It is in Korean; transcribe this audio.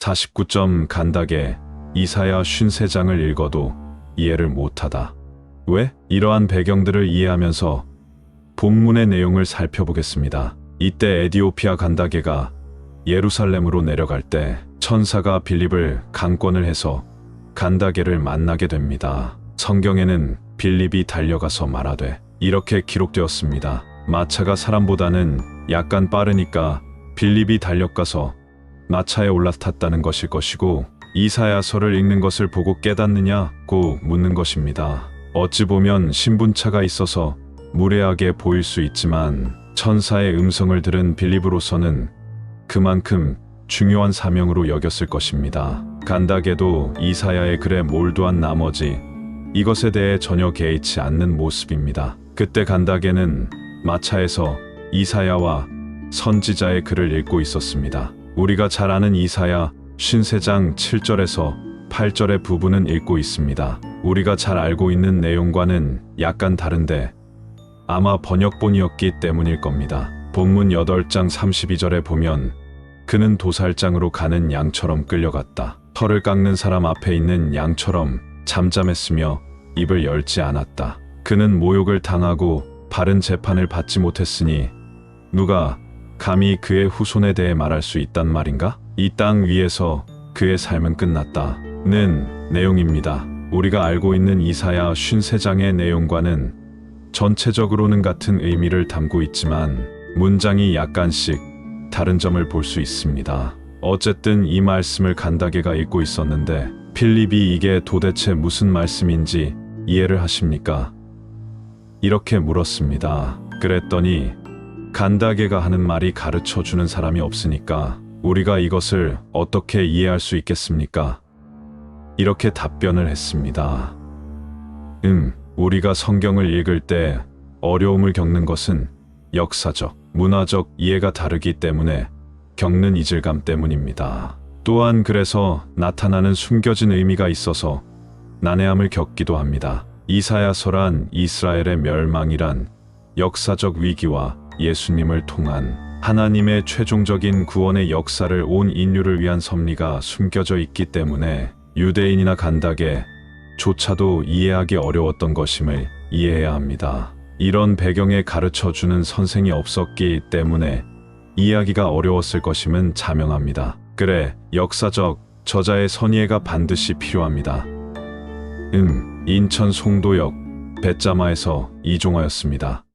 49점 간닥에 이사야 53장을 읽어도 이해를 못하다. 왜? 이러한 배경들을 이해하면서 본문의 내용을 살펴보겠습니다. 이때 에디오피아 간다게가 예루살렘으로 내려갈 때 천사가 빌립을 강권을 해서 간다게를 만나게 됩니다. 성경에는 빌립이 달려가서 말하되 이렇게 기록되었습니다. 마차가 사람보다는 약간 빠르니까 빌립이 달려가서 마차에 올라탔다는 것일 것이고 이사야서를 읽는 것을 보고 깨닫느냐고 묻는 것입니다. 어찌 보면 신분차가 있어서 무례하게 보일 수 있지만 천사의 음성을 들은 빌립으로서는 그만큼 중요한 사명으로 여겼을 것입니다. 간다게도 이사야의 글에 몰두한 나머지 이것에 대해 전혀 개의치 않는 모습입니다. 그때 간다게는 마차에서 이사야와 선지자의 글을 읽고 있었습니다. 우리가 잘 아는 이사야 53장 7절에서 8절의 부분은 읽고 있습니다. 우리가 잘 알고 있는 내용과는 약간 다른데 아마 번역본이었기 때문일 겁니다. 본문 8장 32절에 보면 그는 도살장으로 가는 양처럼 끌려갔다. 털을 깎는 사람 앞에 있는 양처럼 잠잠했으며 입을 열지 않았다. 그는 모욕을 당하고 바른 재판을 받지 못했으니 누가 감히 그의 후손에 대해 말할 수 있단 말인가? 이 땅 위에서 그의 삶은 끝났다.는 내용입니다. 우리가 알고 있는 이사야 53장의 내용과는 전체적으로는 같은 의미를 담고 있지만 문장이 약간씩 다른 점을 볼 수 있습니다. 어쨌든 이 말씀을 간다게가 읽고 있었는데 필립이 이게 도대체 무슨 말씀인지 이해를 하십니까? 이렇게 물었습니다. 그랬더니 간다게가 하는 말이 가르쳐 주는 사람이 없으니까 우리가 이것을 어떻게 이해할 수 있겠습니까? 이렇게 답변을 했습니다. 음, 우리가 성경을 읽을 때 어려움을 겪는 것은 역사적, 문화적 이해가 다르기 때문에 겪는 이질감 때문입니다. 또한 그래서 나타나는 숨겨진 의미가 있어서 난해함을 겪기도 합니다. 이사야서란 이스라엘의 멸망이란 역사적 위기와 예수님을 통한 하나님의 최종적인 구원의 역사를 온 인류를 위한 섭리가 숨겨져 있기 때문에 유대인이나 간닥에 조차도 이해하기 어려웠던 것임을 이해해야 합니다. 이런 배경에 가르쳐 주는 선생이 없었기 때문에 이해하기가 어려웠을 것임은 자명합니다. 그래, 역사적 저자의 선의해가 반드시 필요합니다. 음, 인천 송도역 배짜마에서 이종하였습니다.